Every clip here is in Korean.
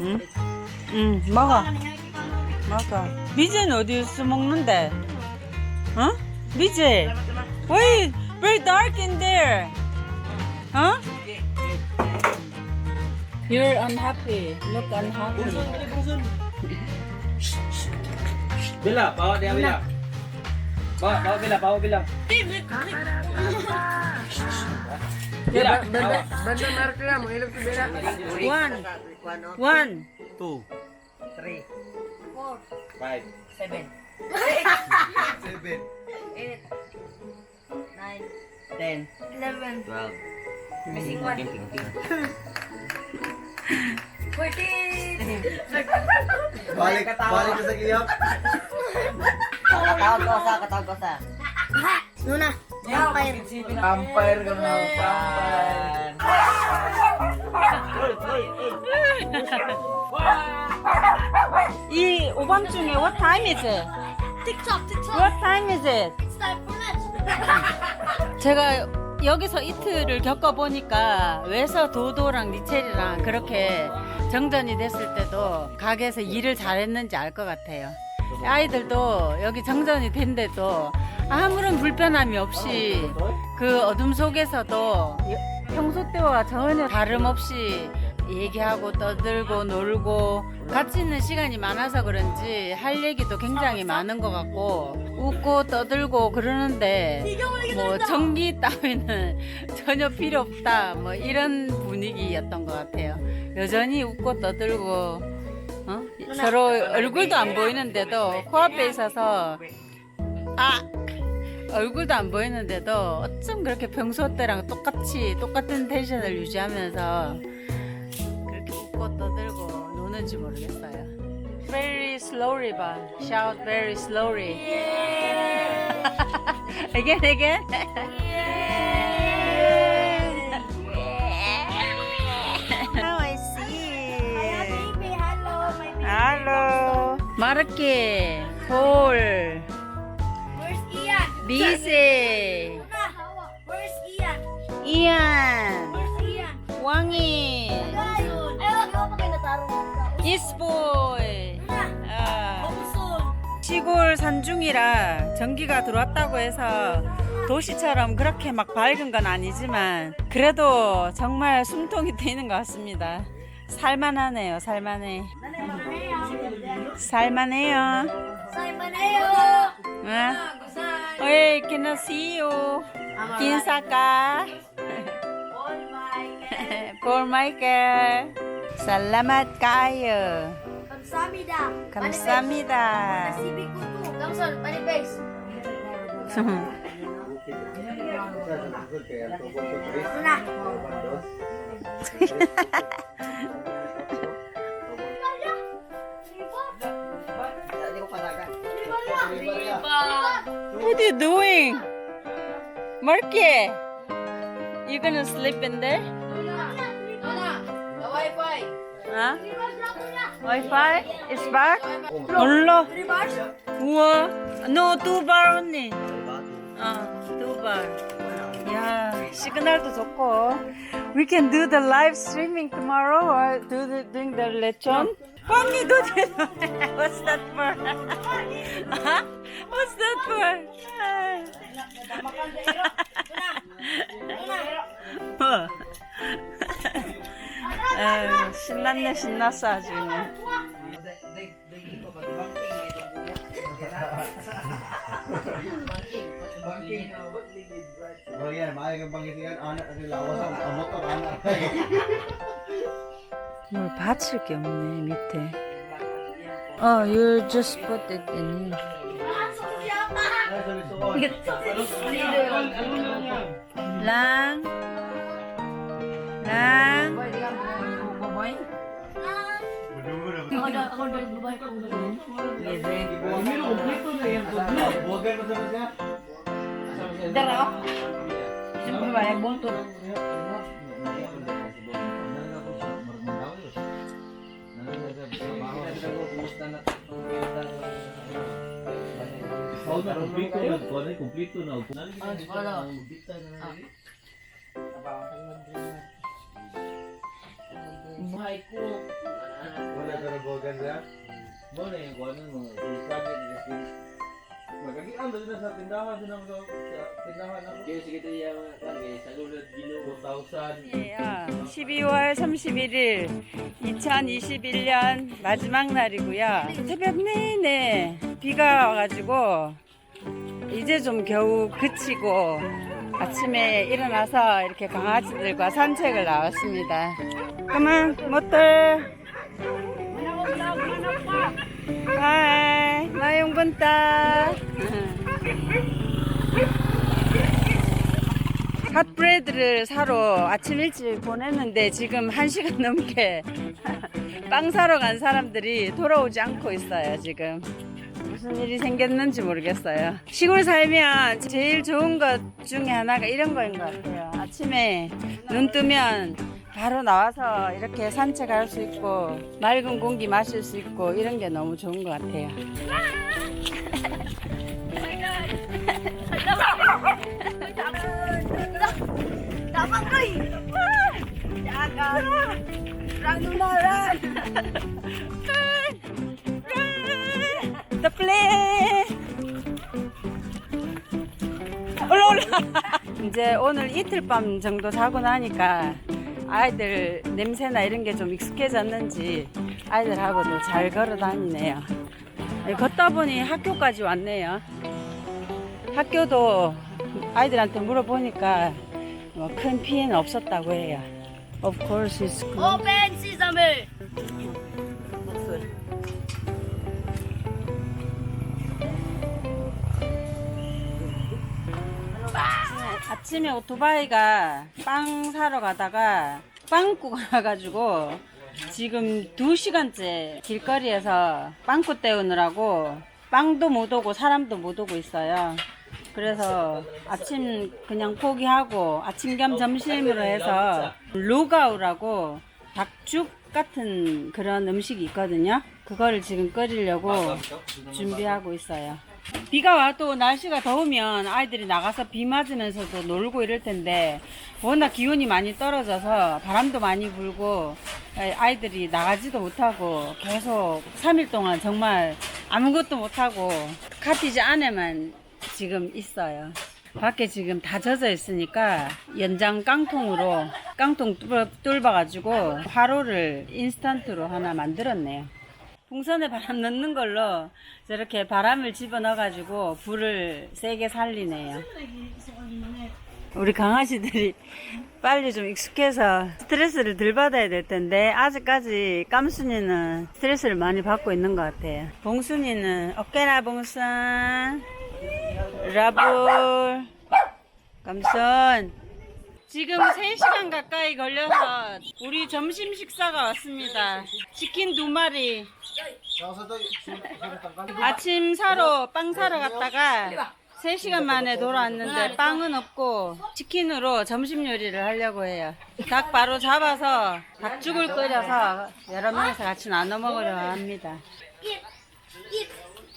응? 응, 먹어. 먹어. 미제는 어디서 먹는데? 어? 미제. Why very dark in there? 어? You're unhappy. Look unhappy. Bila, bawa dia Bila. Bawa, bawa Bila, bawa Bila. Bila. Banda Mark lang, mga ilog tubera. One. One. Two. Three. Five. Seven. Seven. Eight. Nine. Ten. Eleven. Twelve. Missing one. Fourteen. Balik, balik ka sa giyap. Katawag ko sa, katawag ko sa. Nuna. Vampire. Vampire ka na, vampire. 이 오밤중에 what time is it? TikTok, TikTok. What time is it? It's time for lunch. 제가 여기서 이틀을 겪어보니까 왜서 도도랑 리첼이랑 그렇게 정전이 됐을 때도 가게에서 일을 잘했는지 알 것 같아요. 아이들도 여기 정전이 된데도 아무런 불편함이 없이 그 어둠 속에서도 평소 때와 전혀 다름없이 얘기하고 떠들고 놀고 같이 있는 시간이 많아서 그런지 할 얘기도 굉장히 많은 것 같고 웃고 떠들고 그러는데 뭐 전기 따위는 전혀 필요 없다 뭐 이런 분위기였던 것 같아요. 여전히 웃고 떠들고 어? 서로 얼굴도 안 보이는데도 코앞에 있어서 아 얼굴도 안 보이는데도 어쩜 그렇게 평소 때랑 똑같이 똑같은 텐션을 유지하면서 그렇게 웃고 떠들고 노는지 모르겠어요. Very slowly, 봐. Shout very slowly. again, again. Now I see. Baby, hello, my baby. Hello. 마르키, 폴, Nuna. Where's Ian? 이안, Where's Ian? 왕인, Ayun. Ayaw, ayaw pa kayo natarong. 이스보이. 아, Omsun. 시골 산중이라 전기가 들어왔다고 해서 도시처럼 그렇게 막 밝은 건 아니지만 그래도 정말 숨통이 트이는 것 같습니다. 살만하네요, 살만해. 살만해요. Simon Ayo. 응? Oye, que no see you. ¿Quién saca? Paul Michael. Salamat kayo. Kamsamida. Kamsamida. Nasibig ko to. Kamson, manifest. Ano na? Riba! Riba! What are you doing? Marky, you gonna sleep in there? Nuna. The Wi-Fi. Huh? Wi-Fi is back? 몰라. Three bars? 우와. No, two bar only. 어, two bar. 야, 시그널도 좋고. We can do the live streaming tomorrow or do the, doing the lechon. Mommy, do this. What's that for? huh? What's that for? oh. ee, ne sadece. Oh yeah, maaga bang isikan anak lawas ang amot anak. 뭘 받칠 게 없네 밑에. 어, you just put it in here. 랑, 랑. Buwagan mo sa siya. Siyempre ba, yung buntot. Oh, na kumplito na ko, na kumplito na. Buhay ko. Wala ka na bogan na? Mo na yung kuha mo. Lagi Magagian doon na sa tindahan doon ako sa tindahan ako. Kaya sige tayo yung kaya sa lulad gino 2,000. 12월 31일 2021년 마지막 날이고요. 새벽 내내 비가 와가지고 이제 좀 겨우 그치고 아침에 일어나서 이렇게 강아지들과 산책을 나왔습니다. 그만 못들 하이 나용 분따. 핫브레드를 사러 아침 일찍 보냈는데 지금 1시간 넘게 빵 사러 간 사람들이 돌아오지 않고 있어요 지금. 무슨 일이 생겼는지 모르겠어요. 시골 살면 제일 좋은 것 중에 하나가 이런 거인 것 같아요. 아침에 눈 뜨면 바로 나와서 이렇게 산책할 수 있고 맑은 공기 마실 수 있고 이런 게 너무 좋은 것 같아요! 이제 오늘 이틀 밤 정도 자고 나니까 아이들 냄새나 이런 게 좀 익숙해졌는지 아이들하고도 잘 걸어 다니네요. 걷다 보니 학교까지 왔네요. 학교도 아이들한테 물어보니까 뭐 큰 피해는 없었다고 해요. Of course it's good. Open sesame. 아침에 오토바이가 빵 사러 가다가 빵꾸가 나가지고 지금 두시간째 길거리에서 빵꾸 때우느라고 빵도 못 오고 사람도 못 오고 있어요. 그래서 아침 그냥 포기하고 아침 겸 점심으로 해서 루가우라고 닭죽 같은 그런 음식이 있거든요. 그거를 지금 끓이려고 준비하고 있어요. 비가 와도 날씨가 더우면 아이들이 나가서 비 맞으면서도 놀고 이럴 텐데 워낙 기온이 많이 떨어져서 바람도 많이 불고 아이들이 나가지도 못하고 계속 3일 동안 정말 아무것도 못하고 카티지 안에만 지금 있어요. 밖에 지금 다 젖어 있으니까 연장 깡통으로 깡통 뚫어- 뚫어가지고 화로를 인스턴트로 하나 만들었네요. 풍선에 바람 넣는 걸로 저렇게 바람을 집어넣어가지고 불을 세게 살리네요. 우리 강아지들이 빨리 좀 익숙해서 스트레스를 덜 받아야 될 텐데 아직까지 깜순이는 스트레스를 많이 받고 있는 것 같아요. 봉순이는 어깨나 봉순 라불 감순 지금 3시간 가까이 걸려서 우리 점심 식사가 왔습니다. 치킨 두 마리. 아침 사러 빵 사러 갔다가 3시간 만에 돌아왔는데 빵은 없고 치킨으로 점심 요리를 하려고 해요. 닭 바로 잡아서 닭죽을 끓여서 여러 명이서 같이 나눠 먹으려 합니다.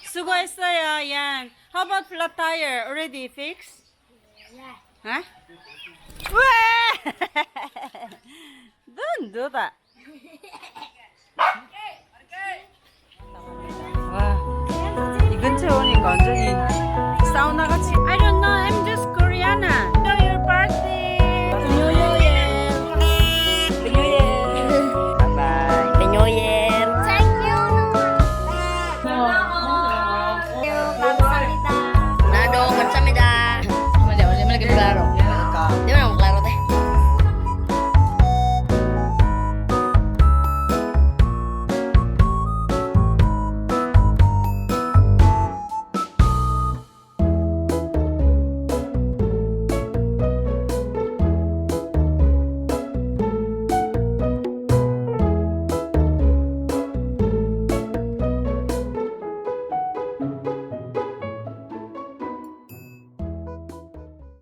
수고했어요, 양. How about flat tire? Already fixed? 어? 왜? 넌 너다.